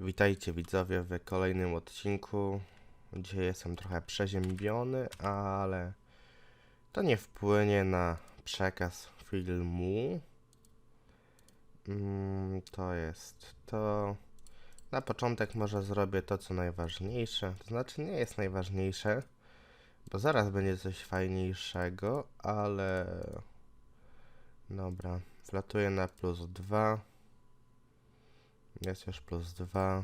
Witajcie widzowie w kolejnym odcinku. Dzisiaj jestem trochę przeziębiony, ale to nie wpłynie na przekaz filmu. Mm, To jest to. Na początek może zrobię to, co najważniejsze. To znaczy, nie jest najważniejsze, bo zaraz będzie coś fajniejszego, ale. Dobra, wlatuję na plus 2. Jest już plus 2.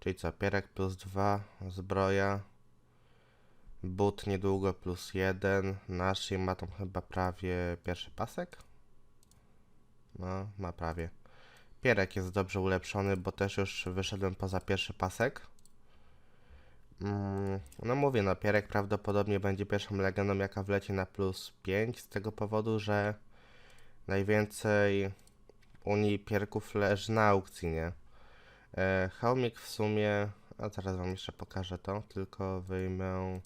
Czyli co, pierek plus 2, zbroja. But niedługo plus 1. Naszy ma tam chyba prawie pierwszy pasek? No, ma prawie. Pierek jest dobrze ulepszony, bo też już wyszedłem poza pierwszy pasek. Mm, no mówię, no Pierek prawdopodobnie będzie pierwszą legendą, jaka wleci na plus 5, z tego powodu, że najwięcej Unii Pierków leży na aukcji, nie? E, w sumie, a zaraz wam jeszcze pokażę to, tylko wyjmę...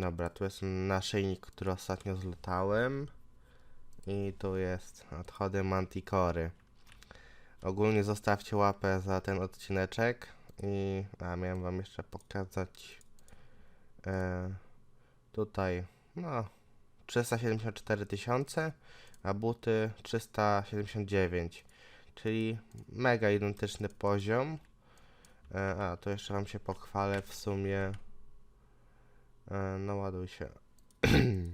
Dobra, tu jest naszyjnik, który ostatnio zlutałem. I tu jest odchody Manticory. Ogólnie zostawcie łapę za ten odcineczek i a miałem wam jeszcze pokazać e, tutaj no 374 tysiące, a buty 379, czyli mega identyczny poziom. E, a to jeszcze wam się pochwalę w sumie. E, no ładuj się.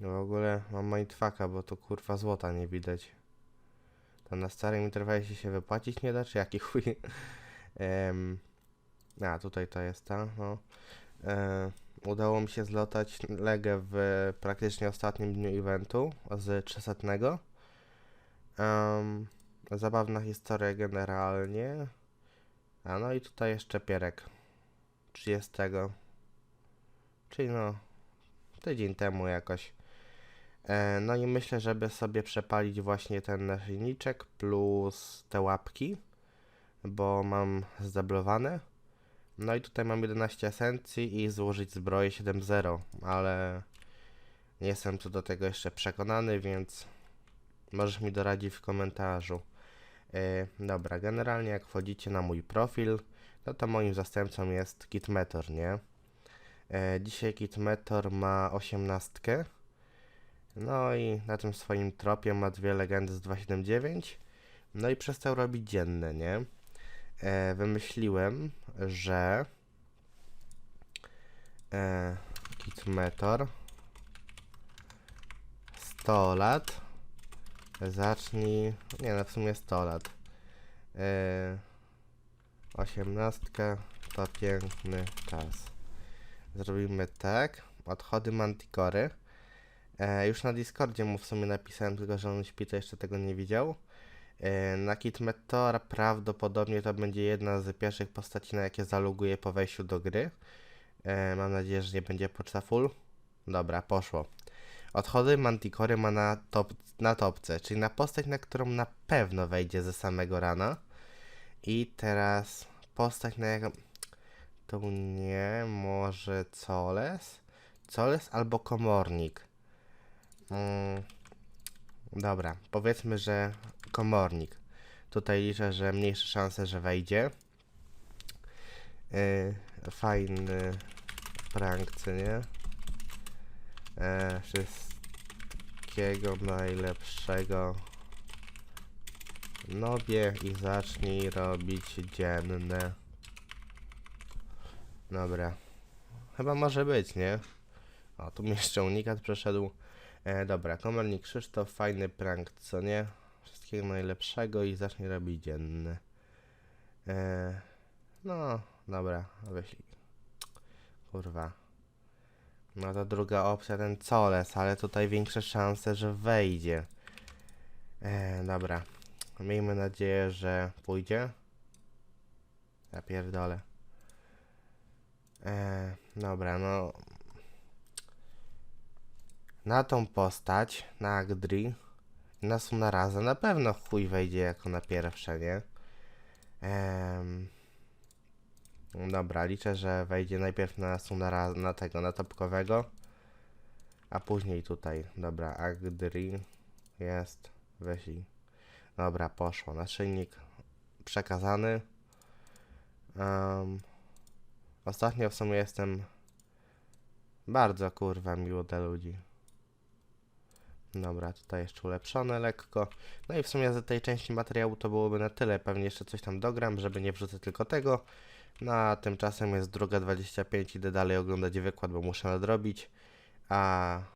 W ogóle mam mindfucka, bo to kurwa złota nie widać. To na starym interfejsie się wypłacić nie da, czy jaki chuj? A, tutaj to jest ta, no. E, udało mi się zlotać legę w praktycznie ostatnim dniu eventu z 300. Um, zabawna historia generalnie. A no i tutaj jeszcze pierek 30. Czyli no tydzień temu jakoś. E, no i myślę, żeby sobie przepalić właśnie ten naszyjniczek plus te łapki, bo mam zdeblowane. No i tutaj mam 11 esencji i złożyć zbroję 7.0, ale nie jestem co do tego jeszcze przekonany, więc możesz mi doradzić w komentarzu. E, dobra, generalnie jak wchodzicie na mój profil, no to moim zastępcą jest Kitmetor, nie? E, dzisiaj Kitmetor ma 18. No i na tym swoim tropie ma dwie legendy z 279. No i przestał robić dzienne, nie? E, wymyśliłem, że e, Kitmetor 100 lat zacznij, nie no w sumie 100 lat e, 18 to piękny czas. Zrobimy tak odchody Manticory. E, już na Discordzie mu w sumie napisałem, tylko że on śpi, to jeszcze tego nie widział E, Na Kitmetora prawdopodobnie to będzie jedna z pierwszych postaci, na jakie zaluguję po wejściu do gry. E, Mam nadzieję, że nie będzie poczta full. Dobra, poszło. Odchody Manticory ma na, top, na topce, czyli na postać, na którą na pewno wejdzie ze samego rana. I teraz postać na jaką... Tu nie, może Coles? Coles albo Komornik. Mm, dobra, powiedzmy, że komornik. Tutaj liczę, że mniejsze szanse, że wejdzie. Yy, fajny prank, co nie? E, wszystkiego najlepszego nobie i zacznij robić dzienne. Dobra. Chyba może być, nie? O, tu mi jeszcze unikat przeszedł. E, dobra, komornik Krzysztof, fajny prank, co nie? Wszystkiego najlepszego i zacznij robić dzienne. E, no, dobra, wyślij. Kurwa. No to druga opcja, ten Coles, ale tutaj większe szanse, że wejdzie. E, dobra. Miejmy nadzieję, że pójdzie. Ja pierdolę. E, dobra, no. Na tą postać, na Agdri, na Sunaraza na pewno chuj wejdzie jako na pierwsze, nie? Em, dobra, liczę, że wejdzie najpierw na Sunara, na tego, na topkowego, a później tutaj. Dobra, Agdri jest, i Dobra, poszło. Naszyjnik przekazany. Em, ostatnio w sumie jestem bardzo kurwa miły do ludzi. Dobra, tutaj jeszcze ulepszone lekko. No i w sumie z tej części materiału to byłoby na tyle. Pewnie jeszcze coś tam dogram, żeby nie wrzucać tylko tego. No a tymczasem jest druga 25, idę dalej oglądać wykład, bo muszę nadrobić. A